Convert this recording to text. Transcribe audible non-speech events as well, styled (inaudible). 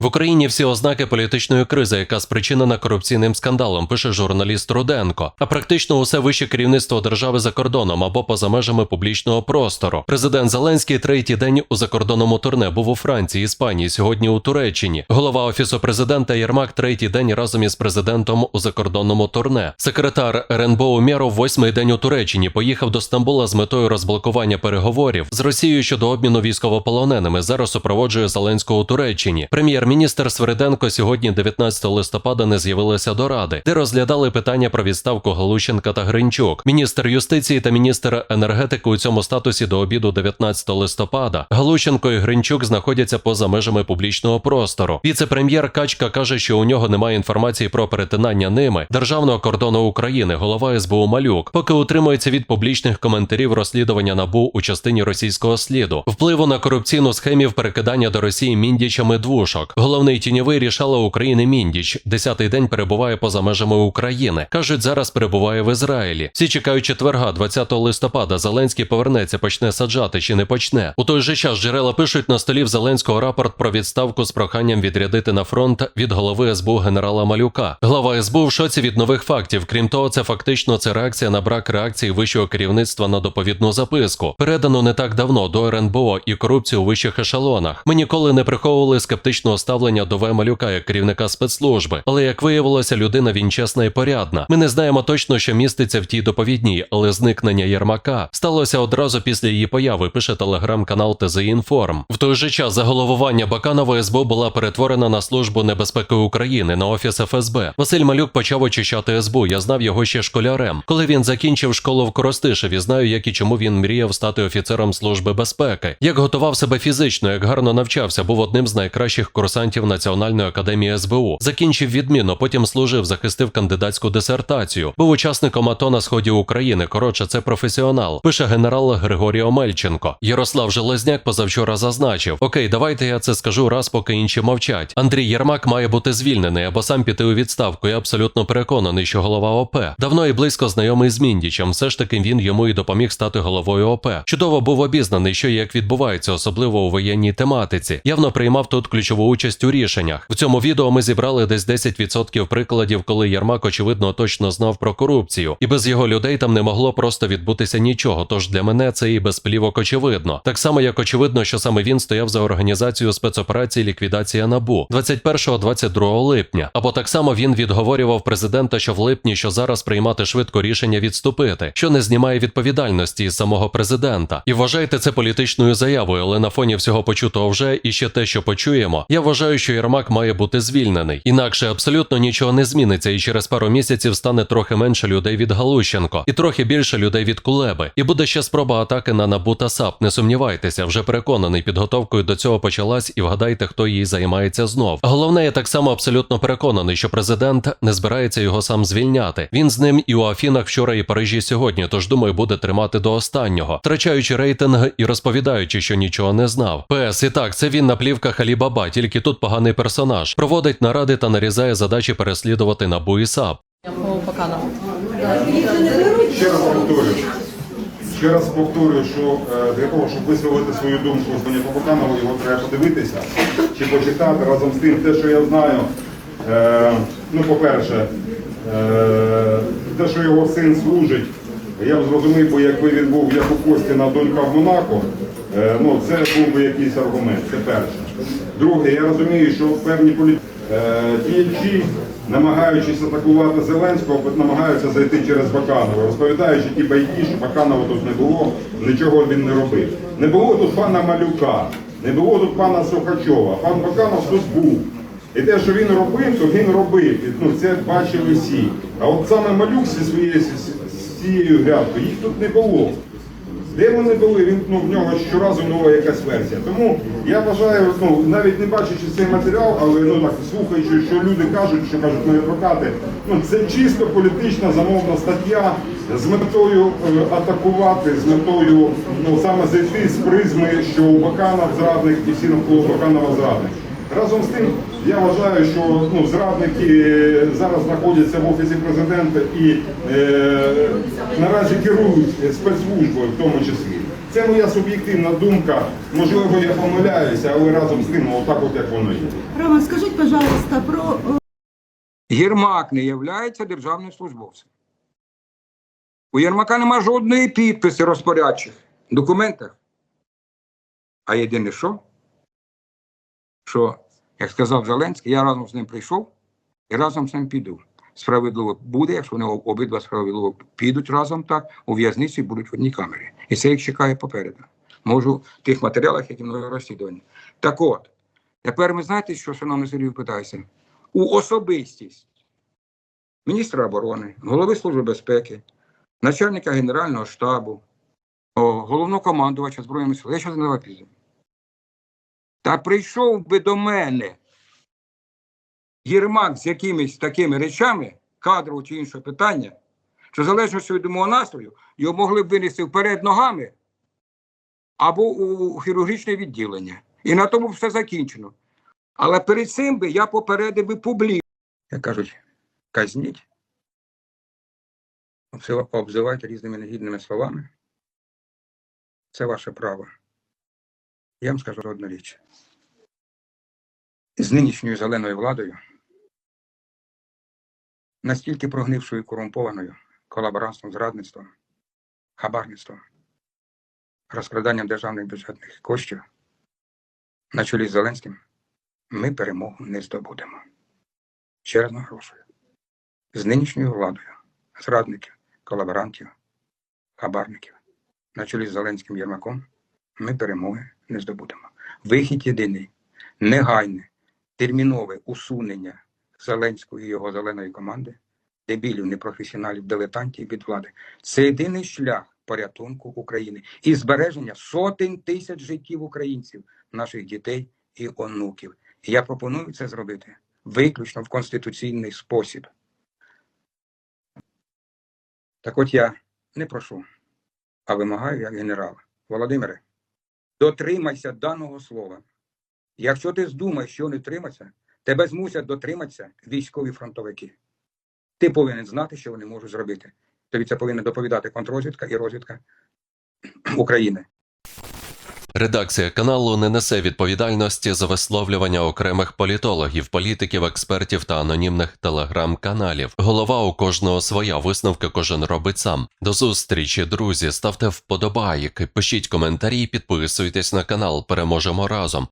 В Україні всі ознаки політичної кризи, яка спричинена корупційним скандалом, пише журналіст Руденко. А практично усе вище керівництво держави за кордоном або поза межами публічного простору. Президент Зеленський третій день у закордонному турне був у Франції, Іспанії, сьогодні у Туреччині. Голова офісу президента Єрмак третій день разом із президентом у закордонному турне. Секретар РНБО Умєров восьмий день у Туреччині поїхав до Стамбула з метою розблокування переговорів з Росією щодо обміну військовополоненими. Зараз супроводжує Зеленського у Туреччині. Прем'єр-міністр Свериденко сьогодні, 19 листопада, не з'явилися до ради, де розглядали питання про відставку Галущенка та Гринчук. Міністр юстиції та міністр енергетики у цьому статусі до обіду 19 листопада. Галущенко і Гринчук знаходяться поза межами публічного простору. Віце-прем'єр Качка каже, що у нього немає інформації про перетинання ними державного кордону України. Голова СБУ Малюк поки утримується від публічних коментарів розслідування набу у частині російського сліду, впливу на корупційну схемів перекидання до Росії міндічами двушок. Головний тіньовий рішала України Міндіч. Десятий день перебуває поза межами України. кажуть, зараз перебуває в Ізраїлі. Всі чекають четверга, 20 листопада. Зеленський повернеться, почне саджати чи не почне. У той же час джерела пишуть на столі в Зеленського рапорт про відставку з проханням відрядити на фронт від голови СБУ генерала Малюка. Глава СБУ в шоці від нових фактів. Крім того, це фактично це реакція на брак реакції вищого керівництва на доповідну записку, передану не так давно до РНБО і корупцію у вищих ешелонах. Ми ніколи не приховували скептичного ставлення до В. Малюка як керівника спецслужби, але як виявилося, людина він чесна і порядна. Ми не знаємо точно, що міститься в тій доповідній, але зникнення Єрмака сталося одразу після її появи. Пише телеграм-канал ТЗ. В той же час заголовування Баканова СБУ була перетворена на службу небезпеки України на офіс ФСБ. Василь Малюк почав очищати СБУ. Я знав його ще школярем. Коли він закінчив школу в Коростишеві, знаю, як і чому він мріяв стати офіцером служби безпеки. Як готував себе фізично, як гарно навчався, був одним з найкращих курсантів Національної академії СБУ. Закінчив відмінно, потім служив, захистив кандидатську дисертацію. Був учасником АТО на сході України. Коротше, це професіонал. Пише генерал Григорій Омельченко. Ярослав Железняк позавчора зазначив: Окей, давайте я це скажу раз, поки інші мовчать. Андрій Єрмак має бути звільнений або сам піти у відставку. Я абсолютно переконаний, що голова ОП давно і близько знайомий з Міндічем. Все ж таки він йому і допоміг стати головою ОП. Чудово був обізнаний, що і як відбувається, особливо у воєнній тематиці. Явно приймав тут ключову участь у рішеннях. В цьому відео ми зібрали десь 10% прикладів, коли Єрмак очевидно точно знав про корупцію, і без його людей там не могло просто відбутися нічого. Тож для мене це і без плівок очевидно. Так само, як очевидно, що саме він стояв за організацію спецоперації ліквідація набу 21-22 липня. Або так само він відговорював президента, що в липні, що зараз приймати швидко рішення відступити, що не знімає відповідальності із самого президента. І вважайте це політичною заявою, але на фоні всього почутого вже і ще те, що почуємо, я вважаю, що Єрмак має бути звільнений. Інакше абсолютно нічого не зміниться, і через пару місяців стане трохи менше людей від Галущенко, і трохи більше людей від Кулеби. І буде ще спроба атаки на НАБУ та САП. Не сумнівайтеся, вже переконаний, підготовкою до цього почалась, і вгадайте, хто їй займається знов. Головне, я так само абсолютно переконаний, що президент не збирається його сам звільняти. Він з ним і у Афінах вчора і Парижі сьогодні, тож думаю, буде тримати до останнього, втрачаючи рейтинг і розповідаючи, що нічого не знав. ПС і так, це він на плівках Алібаба, тільки тут поганий персонаж. Проводить наради та нарізає задачі переслідувати НАБУ і САП. Ще раз повторюю. Ще раз повторюю, що е, для того, щоб висловити свою думку з Доні Баканову, його треба подивитися чи почитати разом з тим, те, що я знаю. Е, ну, по-перше, е, те, що його син служить, я б зрозумів, бо якби він був як у Костіна донька в Монако, ну це був би якийсь аргумент. Це перше. Друге, я розумію, що певні політики TLG, намагаючись атакувати Зеленського, намагаються зайти через Баканова, розповідаючи ті байки, що Баканова тут не було, нічого він не робив. Не було тут пана Малюка, не було тут пана Сухачова, пан Баканов тут був. І те, що він робив, то він робив. І, Ну, це бачили всі. А от саме Малюк зі своєю з цією грядкою, їх тут не було. Де вони були, він ну, в нього щоразу нова якась версія. Тому я вважаю, ну навіть не бачачи цей матеріал, але ну так слухаючи, що люди кажуть, що кажуть мої адвокати, ну це чисто політична замовна стаття з метою е, атакувати, з метою ну саме зайти з призми, що у Баканов зрадник і всі навколо Баканова зрадник. Разом з тим, я вважаю, що ну, зрадники е, зараз знаходяться в офісі президента і е, наразі керують спецслужбою в тому числі. Це моя суб'єктивна думка. Можливо, я помиляюся, але разом з тим, отак от як воно є. Рома, скажіть, пожалуйста, про е, Єрмак не є державним службовцем. У Єрмака нема жодної підписи розпорядчих в документах. А єдине що? Що, як сказав Зеленський, я разом з ним прийшов і разом з ним піду. Справедливо буде, якщо вони обидва справедливо підуть разом так, у в'язниці будуть в одній камері. І це їх чекає попереду. Можу в тих матеріалах, які мною розслідувані. Так от, тепер ми знаєте, що, шановний Сергій, питається? У особистість міністра оборони, голови Служби безпеки, начальника Генерального штабу, о, головнокомандувача Збройними силами. Я що не вапізм. Та прийшов би до мене Єрмак з якимись такими речами, кадрового чи іншого питання, що залежно від мого настрою, його могли б винести вперед ногами або у хірургічне відділення. І на тому все закінчено. Але перед цим би я попередив би публіку. Як кажуть, казніть, обзивайте різними негідними словами. Це ваше право. Я вам скажу одну річ. З нинішньою зеленою владою, настільки прогнившою і корумпованою колаборантством, зрадництвом, хабарництвом, розкраданням державних бюджетних коштів на чолі з Зеленським, ми перемогу не здобудемо. Ще раз наголошую. З нинішньою владою, зрадників, колаборантів, хабарників, на чолі з Зеленським Єрмаком, ми перемоги не здобудемо. Вихід єдиний, негайне, термінове усунення Зеленського і його зеленої команди, дебілів, непрофесіоналів, дилетантів від влади. Це єдиний шлях порятунку України і збереження сотень тисяч життів українців, наших дітей і онуків. І я пропоную це зробити виключно в конституційний спосіб. Так от я не прошу, а вимагаю як генерал. Володимире, дотримайся даного слова. Якщо ти здумаєш, що не триматися, тебе змусять дотриматися військові фронтовики. Ти повинен знати, що вони можуть зробити. Тобі це повинна доповідати контррозвідка і розвідка (clears throat) України. Редакція каналу не несе відповідальності за висловлювання окремих політологів, політиків, експертів та анонімних телеграм-каналів. Голова у кожного своя висновки кожен робить сам. До зустрічі, друзі. Ставте вподобайки, пишіть коментарі, підписуйтесь на канал. Переможемо разом.